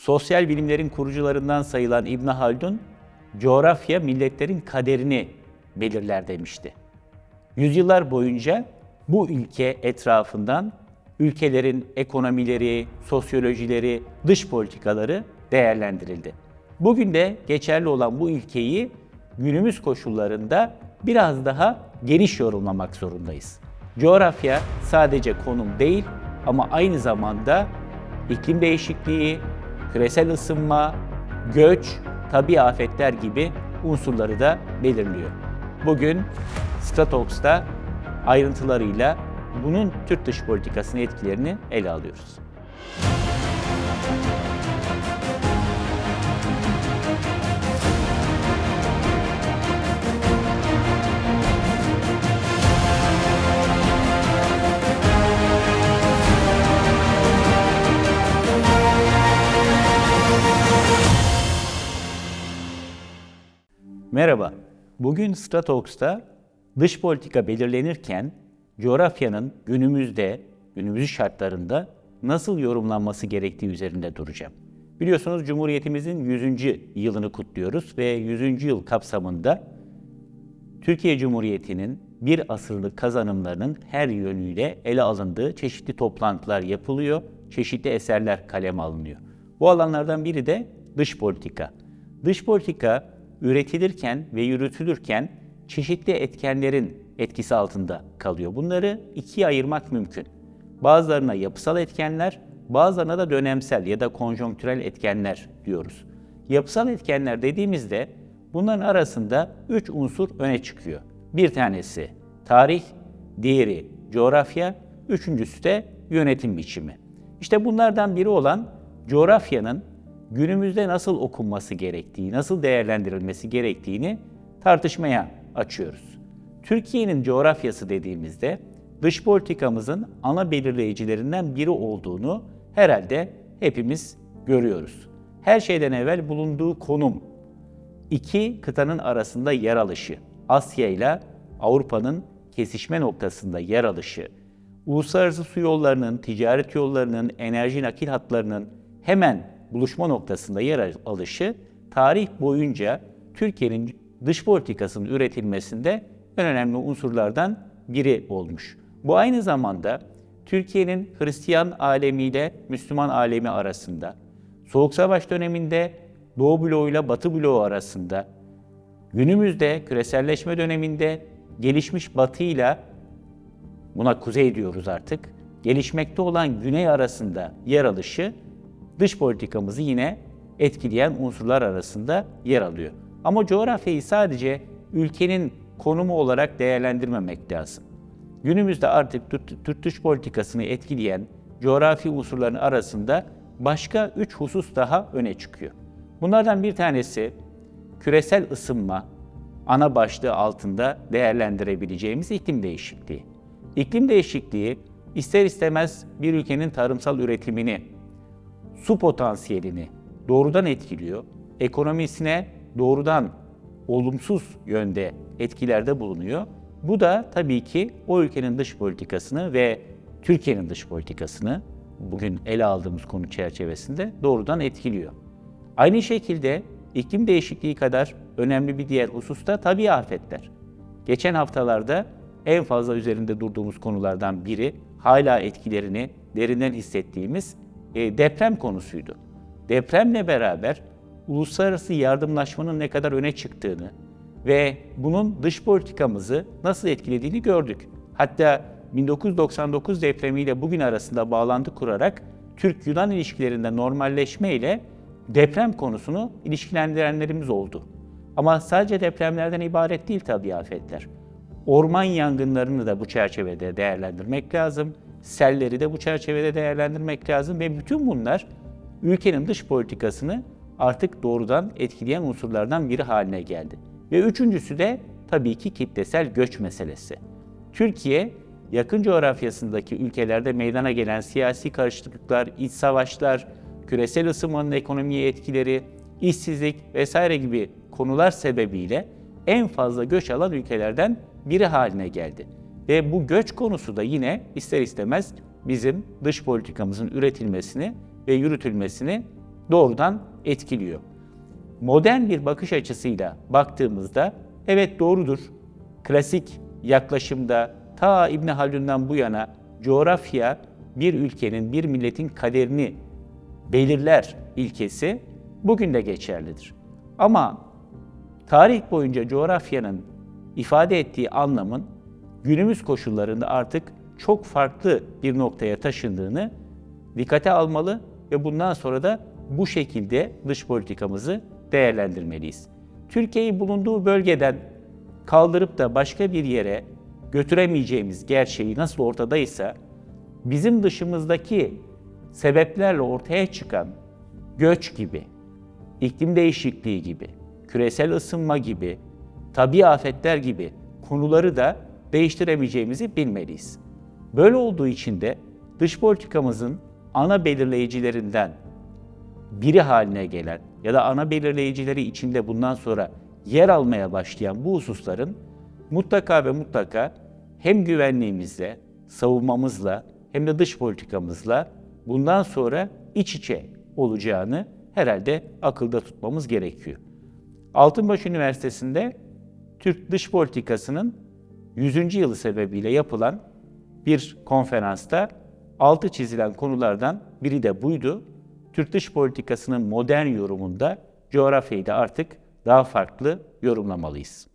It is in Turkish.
Sosyal bilimlerin kurucularından sayılan İbn Haldun, coğrafya milletlerin kaderini belirler demişti. Yüzyıllar boyunca bu ülke etrafından ülkelerin ekonomileri, sosyolojileri, dış politikaları değerlendirildi. Bugün de geçerli olan bu ilkeyi günümüz koşullarında biraz daha geniş yorumlamak zorundayız. Coğrafya sadece konum değil ama aynı zamanda iklim değişikliği, küresel ısınma, göç, tabi afetler gibi unsurları da belirliyor. Bugün Stratox'ta ayrıntılarıyla bunun Türk dış politikasının etkilerini ele alıyoruz. Merhaba. Bugün Stratox'ta dış politika belirlenirken coğrafyanın günümüzde, günümüz şartlarında nasıl yorumlanması gerektiği üzerinde duracağım. Biliyorsunuz Cumhuriyetimizin 100. yılını kutluyoruz ve 100. yıl kapsamında Türkiye Cumhuriyeti'nin bir asırlık kazanımlarının her yönüyle ele alındığı çeşitli toplantılar yapılıyor, çeşitli eserler kaleme alınıyor. Bu alanlardan biri de dış politika. Dış politika üretilirken ve yürütülürken çeşitli etkenlerin etkisi altında kalıyor. Bunları ikiye ayırmak mümkün. Bazılarına yapısal etkenler, bazılarına da dönemsel ya da konjonktürel etkenler diyoruz. Yapısal etkenler dediğimizde bunların arasında üç unsur öne çıkıyor. Bir tanesi tarih, diğeri coğrafya, üçüncüsü de yönetim biçimi. İşte bunlardan biri olan coğrafyanın günümüzde nasıl okunması gerektiği, nasıl değerlendirilmesi gerektiğini tartışmaya açıyoruz. Türkiye'nin coğrafyası dediğimizde dış politikamızın ana belirleyicilerinden biri olduğunu herhalde hepimiz görüyoruz. Her şeyden evvel bulunduğu konum, iki kıtanın arasında yer alışı, Asya ile Avrupa'nın kesişme noktasında yer alışı, uluslararası su yollarının, ticaret yollarının, enerji nakil hatlarının hemen buluşma noktasında yer alışı tarih boyunca Türkiye'nin dış politikasının üretilmesinde en önemli unsurlardan biri olmuş. Bu aynı zamanda Türkiye'nin Hristiyan alemiyle Müslüman alemi arasında, Soğuk Savaş döneminde Doğu bloğu ile Batı bloğu arasında, günümüzde küreselleşme döneminde gelişmiş Batı ile buna kuzey diyoruz artık, gelişmekte olan güney arasında yer alışı dış politikamızı yine etkileyen unsurlar arasında yer alıyor. Ama coğrafyayı sadece ülkenin konumu olarak değerlendirmemek lazım. Günümüzde artık Türk dış politikasını etkileyen coğrafi unsurların arasında başka üç husus daha öne çıkıyor. Bunlardan bir tanesi küresel ısınma ana başlığı altında değerlendirebileceğimiz iklim değişikliği. İklim değişikliği ister istemez bir ülkenin tarımsal üretimini, su potansiyelini doğrudan etkiliyor. Ekonomisine doğrudan olumsuz yönde etkilerde bulunuyor. Bu da tabii ki o ülkenin dış politikasını ve Türkiye'nin dış politikasını bugün ele aldığımız konu çerçevesinde doğrudan etkiliyor. Aynı şekilde iklim değişikliği kadar önemli bir diğer husus da tabii afetler. Geçen haftalarda en fazla üzerinde durduğumuz konulardan biri hala etkilerini derinden hissettiğimiz e, deprem konusuydu. Depremle beraber uluslararası yardımlaşmanın ne kadar öne çıktığını ve bunun dış politikamızı nasıl etkilediğini gördük. Hatta 1999 depremiyle bugün arasında bağlantı kurarak Türk-Yunan ilişkilerinde normalleşme ile deprem konusunu ilişkilendirenlerimiz oldu. Ama sadece depremlerden ibaret değil tabii afetler. Orman yangınlarını da bu çerçevede değerlendirmek lazım. Selleri de bu çerçevede değerlendirmek lazım ve bütün bunlar ülkenin dış politikasını artık doğrudan etkileyen unsurlardan biri haline geldi. Ve üçüncüsü de tabii ki kitlesel göç meselesi. Türkiye yakın coğrafyasındaki ülkelerde meydana gelen siyasi karışıklıklar, iç savaşlar, küresel ısınmanın ekonomiye etkileri, işsizlik vesaire gibi konular sebebiyle en fazla göç alan ülkelerden biri haline geldi. Ve bu göç konusu da yine ister istemez bizim dış politikamızın üretilmesini ve yürütülmesini doğrudan etkiliyor. Modern bir bakış açısıyla baktığımızda evet doğrudur. Klasik yaklaşımda ta İbn Haldun'dan bu yana coğrafya bir ülkenin, bir milletin kaderini belirler ilkesi bugün de geçerlidir. Ama tarih boyunca coğrafyanın ifade ettiği anlamın günümüz koşullarında artık çok farklı bir noktaya taşındığını dikkate almalı ve bundan sonra da bu şekilde dış politikamızı değerlendirmeliyiz. Türkiye'yi bulunduğu bölgeden kaldırıp da başka bir yere götüremeyeceğimiz gerçeği nasıl ortadaysa bizim dışımızdaki sebeplerle ortaya çıkan göç gibi, iklim değişikliği gibi, küresel ısınma gibi, tabi afetler gibi konuları da değiştiremeyeceğimizi bilmeliyiz. Böyle olduğu için de dış politikamızın ana belirleyicilerinden biri haline gelen ya da ana belirleyicileri içinde bundan sonra yer almaya başlayan bu hususların mutlaka ve mutlaka hem güvenliğimizle, savunmamızla hem de dış politikamızla bundan sonra iç içe olacağını herhalde akılda tutmamız gerekiyor. Altınbaş Üniversitesi'nde Türk dış politikasının 100. yılı sebebiyle yapılan bir konferansta altı çizilen konulardan biri de buydu. Türk dış politikasının modern yorumunda coğrafyayı da artık daha farklı yorumlamalıyız.